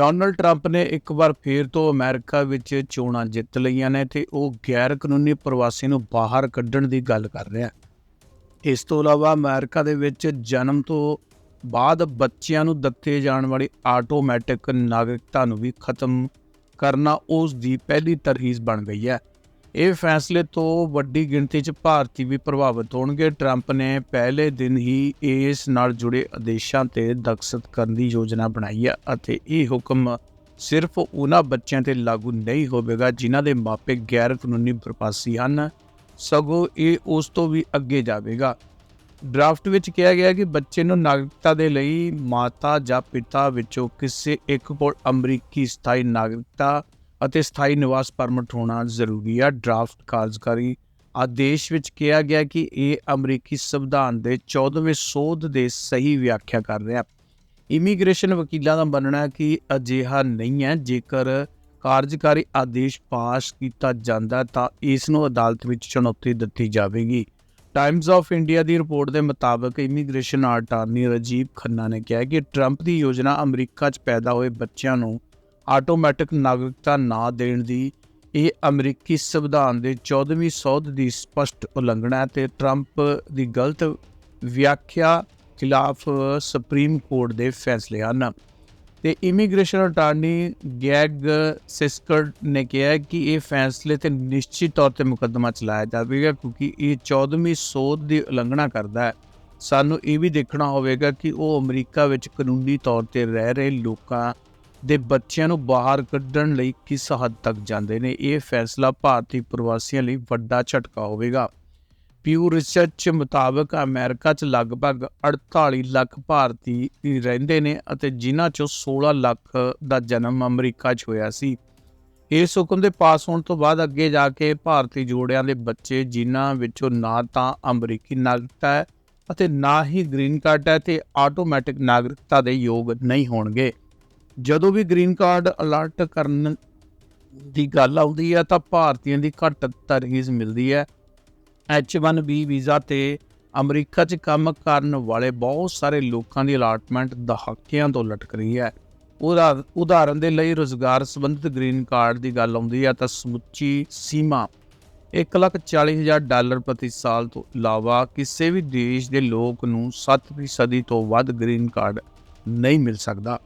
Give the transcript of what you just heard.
Donald Trump ਨੇ ਇੱਕ ਵਾਰ ਫੇਰ ਤੋਂ ਅਮਰੀਕਾ ਵਿੱਚ ਚੋਣਾਂ ਜਿੱਤ ਲਈਆਂ ਨੇ ਤੇ ਉਹ ਗੈਰ ਕਾਨੂੰਨੀ ਪ੍ਰਵਾਸੀ ਨੂੰ ਬਾਹਰ ਕੱਢਣ ਦੀ ਗੱਲ ਕਰ ਰਿਹਾ ਹੈ। ਇਸ ਤੋਂ ਇਲਾਵਾ ਅਮਰੀਕਾ ਦੇ ਵਿੱਚ ਜਨਮ ਤੋਂ ਬਾਅਦ ਬੱਚਿਆਂ ਨੂੰ ਦਿੱਤੇ ਜਾਣ ਵਾਲੀ ਆਟੋਮੈਟਿਕ ਨਾਗਰਿਕਤਾ ਨੂੰ ਵੀ ਖਤਮ ਕਰਨਾ ਉਸ ਦੀ ਪਹਿਲੀ ਤਰਹੀਜ਼ ਬਣ ਗਈ ਹੈ। ਇਹ ਫੈਸਲੇ ਤੋਂ ਵੱਡੀ ਗਿਣਤੀ 'ਚ ਭਾਰਤੀ ਵੀ ਪ੍ਰਭਾਵਿਤ ਹੋਣਗੇ। ਟਰੰਪ ਨੇ ਪਹਿਲੇ ਦਿਨ ਹੀ ਇਸ ਨਾਲ ਜੁੜੇ ਆਦੇਸ਼ਾਂ ਤੇ ਦਖਸਤ ਕਰਨ ਦੀ ਯੋਜਨਾ ਬਣਾਈ ਹੈ ਅਤੇ ਇਹ ਹੁਕਮ ਸਿਰਫ ਉਹਨਾਂ ਬੱਚਿਆਂ ਤੇ ਲਾਗੂ ਨਹੀਂ ਹੋਵੇਗਾ ਜਿਨ੍ਹਾਂ ਦੇ ਮਾਪੇ ਗੈਰ ਕਾਨੂੰਨੀ ਪ੍ਰਵਾਸੀ ਹਨ। ਸਗੋਂ ਇਹ ਉਸ ਤੋਂ ਵੀ ਅੱਗੇ ਜਾਵੇਗਾ। ਡਰਾਫਟ ਵਿੱਚ ਕਿਹਾ ਗਿਆ ਕਿ ਬੱਚੇ ਨੂੰ ਨਾਗਰਿਕਤਾ ਦੇ ਲਈ ਮਾਤਾ ਜਾਂ ਪਿਤਾ ਵਿੱਚੋਂ ਕਿਸੇ ਇੱਕ ਕੋਲ ਅਮਰੀਕੀ ਸਥਾਈ ਨਾਗਰਿਕਤਾ ਅਤੇ ਸਥਾਈ ਨਿਵਾਸ ਪਰਮਿਟ ਹੋਣਾ ਜ਼ਰੂਰੀ ਹੈ ਡਰਾਫਟ ਕਾਰਜਕਾਰੀ ਆਦੇਸ਼ ਵਿੱਚ ਕਿਹਾ ਗਿਆ ਕਿ ਇਹ ਅਮਰੀਕੀ ਸੰਵਿਧਾਨ ਦੇ 14ਵੇਂ ਸੋਧ ਦੇ ਸਹੀ ਵਿਆਖਿਆ ਕਰ ਰਿਹਾ। ਇਮੀਗ੍ਰੇਸ਼ਨ ਵਕੀਲਾਂ ਦਾ ਮੰਨਣਾ ਹੈ ਕਿ ਅਜਿਹਾ ਨਹੀਂ ਹੈ। ਜੇਕਰ ਕਾਰਜਕਾਰੀ ਆਦੇਸ਼ ਪਾਸ ਕੀਤਾ ਜਾਂਦਾ ਤਾਂ ਇਸ ਨੂੰ ਅਦਾਲਤ ਵਿੱਚ ਚੁਣੌਤੀ ਦਿੱਤੀ ਜਾਵੇਗੀ। ਟਾਈਮਜ਼ ਆਫ ਇੰਡੀਆ ਦੀ ਰਿਪੋਰਟ ਦੇ ਮੁਤਾਬਕ ਇਮੀਗ੍ਰੇਸ਼ਨ ਅਟਾਰਨੀ ਰਜੀਵ ਖੰਨਾ ਨੇ ਕਿਹਾ ਕਿ ਟਰੰਪ ਦੀ ਯੋਜਨਾ ਅਮਰੀਕਾ 'ਚ ਪੈਦਾ ਹੋਏ ਬੱਚਿਆਂ ਨੂੰ ਆਟੋਮੈਟਿਕ ਨਾਗਰਿਕਤਾ ਨਾ ਦੇਣ ਦੀ ਇਹ ਅਮਰੀਕੀ ਸੰਵਿਧਾਨ ਦੇ 14ਵੀਂ ਸੋਧ ਦੀ ਸਪਸ਼ਟ ਉਲੰਘਣਾ ਹੈ ਤੇ ਟਰੰਪ ਦੀ ਗਲਤ ਵਿਆਖਿਆ ਖਿਲਾਫ ਸੁਪਰੀਮ ਕੋਰਟ ਦੇ ਫੈਸਲੇ ਹਨ। ਤੇ ਇਮੀਗ੍ਰੇਸ਼ਨ ਅਟਾਰਨੀ ਗੈਗ ਸਿਸਕਰ ਨੇ ਕਿਹਾ ਕਿ ਇਹ ਫੈਸਲੇ ਤੇ ਨਿਸ਼ਚਿਤ ਤੌਰ ਤੇ ਮੁਕੱਦਮਾ ਚਲਾਇਆ ਜਾਵੇਗਾ ਕਿਉਂਕਿ ਇਹ 14ਵੀਂ ਸੋਧ ਦੀ ਉਲੰਘਣਾ ਕਰਦਾ ਹੈ। ਸਾਨੂੰ ਇਹ ਵੀ ਦੇਖਣਾ ਹੋਵੇਗਾ ਕਿ ਉਹ ਅਮਰੀਕਾ ਵਿੱਚ ਕਾਨੂੰਨੀ ਤੌਰ ਤੇ ਰਹਿ ਰਹੇ ਲੋਕਾਂ ਦੇ ਬੱਚਿਆਂ ਨੂੰ ਬਾਹਰ ਕੱਢਣ ਲਈ ਕਿਸ ਹੱਦ ਤੱਕ ਜਾਂਦੇ ਨੇ? ਇਹ ਫੈਸਲਾ ਭਾਰਤੀ ਪ੍ਰਵਾਸੀਆਂ ਲਈ ਵੱਡਾ ਝਟਕਾ ਹੋਵੇਗਾ। ਪਿਊ ਰਿਸਰਚ ਮੁਤਾਬਕ ਅਮਰੀਕਾ 'ਚ ਲਗਭਗ 48 ਲੱਖ ਭਾਰਤੀ ਰਹਿੰਦੇ ਨੇ ਅਤੇ ਜਿਨ੍ਹਾਂ 'ਚੋਂ 16 ਲੱਖ ਦਾ ਜਨਮ ਅਮਰੀਕਾ 'ਚ ਹੋਇਆ ਸੀ। ਇਸ ਹੁਕਮ ਦੇ ਪਾਸ ਹੋਣ ਤੋਂ ਬਾਅਦ ਅੱਗੇ ਜਾ ਕੇ ਭਾਰਤੀ ਜੋੜਿਆਂ ਦੇ ਬੱਚੇ ਜਿਨ੍ਹਾਂ ਵਿੱਚੋਂ ਨਾ ਤਾਂ ਅਮਰੀਕੀ ਨਾਗਰਿਕਤਾ ਹੈ ਅਤੇ ਨਾ ਹੀ ਗ੍ਰੀਨ ਕਾਰਡ ਹੈ ਤੇ ਆਟੋਮੈਟਿਕ ਨਾਗਰਿਕਤਾ ਦੇ ਯੋਗ ਨਹੀਂ ਹੋਣਗੇ। ਜਦੋਂ ਵੀ ਗ੍ਰੀਨ ਕਾਰਡ ਅਲਰਟ ਕਰਨ ਦੀ ਗੱਲ ਆਉਂਦੀ ਹੈ, ਤਾਂ ਭਾਰਤੀਆਂ ਦੀ ਘੱਟ ਤਰਜੀਹ ਮਿਲਦੀ ਹੈ। H1B ਵੀਜ਼ਾ ਤੇ ਅਮਰੀਕਾ 'ਚ ਕੰਮ ਕਰਨ ਵਾਲੇ ਬਹੁਤ ਸਾਰੇ ਲੋਕਾਂ ਦੀ ਅਲਾਟਮੈਂਟ ਦਹਾਕਿਆਂ ਤੋਂ ਲਟਕ ਰਹੀ ਹੈ। ਉਦਾ- ਉਦਾਹਰਨ ਦੇ ਲਈ ਰੋਜ਼ਗਾਰ ਸੰਬੰਧਿਤ ਗ੍ਰੀਨ ਕਾਰਡ ਦੀ ਗੱਲ ਆਉਂਦੀ ਹੈ, ਤਾਂ ਸਮੁੱਚੀ ਸੀਮਾ 140000 ਡਾਲਰ ਪ੍ਰਤੀ ਸਾਲ ਤੋਂ ਇਲਾਵਾ ਕਿਸੇ ਵੀ ਦੇਸ਼ ਦੇ ਲੋਕ ਨੂੰ 7% ਤੋਂ ਵੱਧ ਗ੍ਰੀਨ ਕਾਰਡ ਨਹੀਂ ਮਿਲ ਸਕਦਾ।